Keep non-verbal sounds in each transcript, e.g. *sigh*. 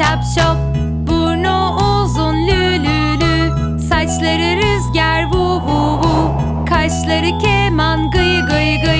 şap şop Burnu uzun lü lü lü Saçları rüzgar vu vu vu. Kaşları keman gıy gıy gıy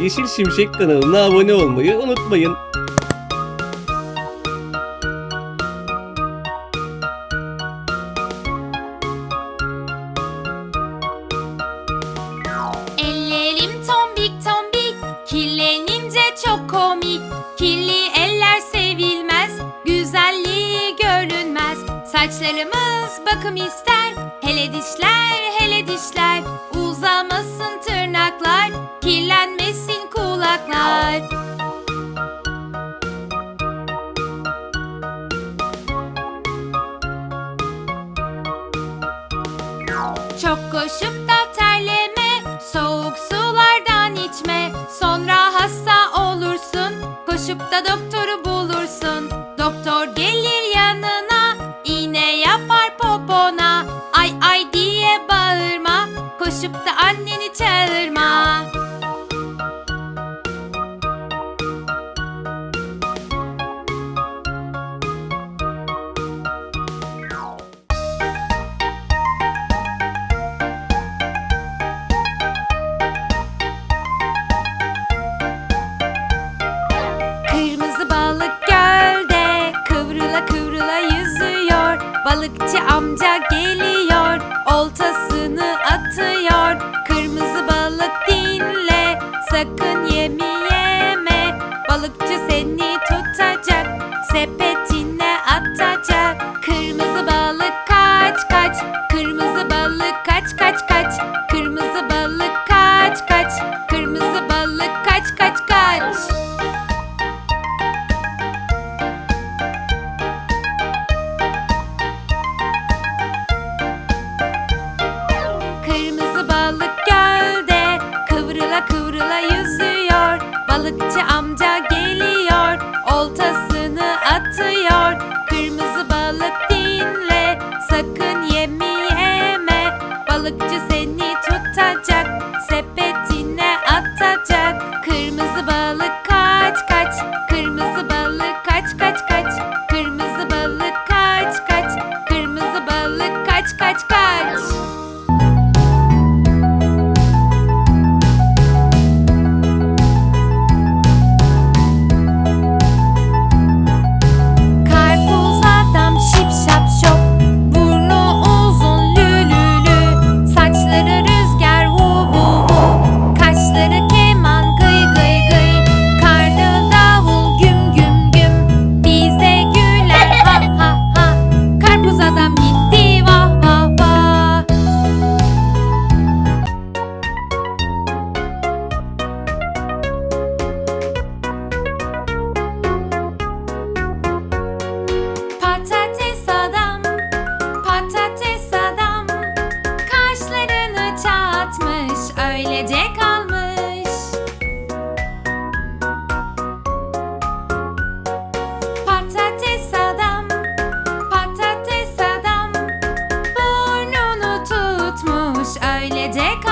Yeşil Şimşek kanalına abone olmayı unutmayın. Ellerim tombik tombik Kirlenince çok komik. Kirli eller sevilmez Güzelliği görünmez. Saçlarımız bakım ister Hele dişler hele dişler Çok koşup da terleme, soğuk sulardan içme. Sonra hasta olursun, koşup da doktoru bulursun. Doktor gelir yanına, iğne yapar popona. Ay ay diye bağırma, koşup da Balıkçı seni tutacak, sepetine atacak. Kırmızı balık kaç kaç, kırmızı balık kaç kaç kaç. Kırmızı balık kaç kaç, kırmızı balık kaç kaç kaç. Kırmızı balık gölde kıvrıla kıvrıla yüzüyor. Balıkçı amca J.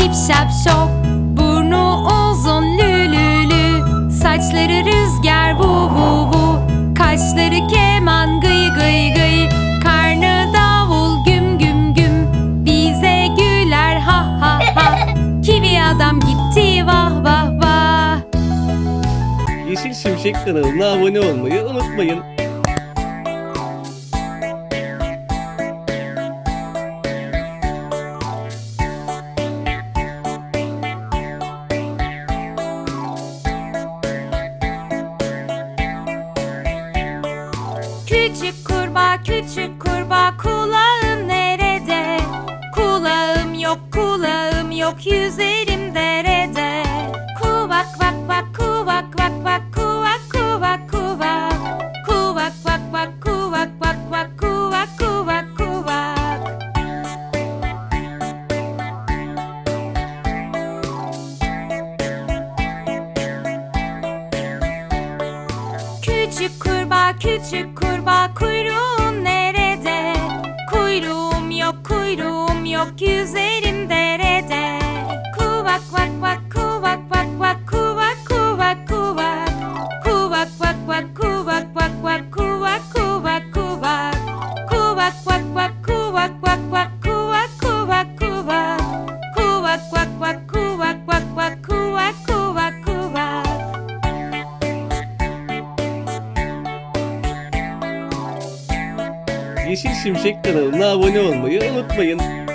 şip şap şop Burnu uzun lü lü lü Saçları rüzgar vu vu vu. Kaşları keman gıy gıy gıy. Karnı davul güm güm güm. Bize güler ha ha ha. *laughs* Kivi adam gitti vah vah vah. Yeşil Şimşek kanalına abone olmayı unutmayın. Küçük kurbağa kulağın nerede? Kulağım yok kulağım yok yüzerim yüzerim derede. Kuvak vak vak kuvak vak vak kuvak kuvak kuvak. Kuvak vak vak kuvak vak vak kuvak kuvak kuvak. Kuvak vak vak kuvak vak vak kuvak kuvak kuvak. Kuvak vak vak kuvak vak vak kuvak kuvak kuvak. Yeşil Şimşek kanalına abone olmayı unutmayın.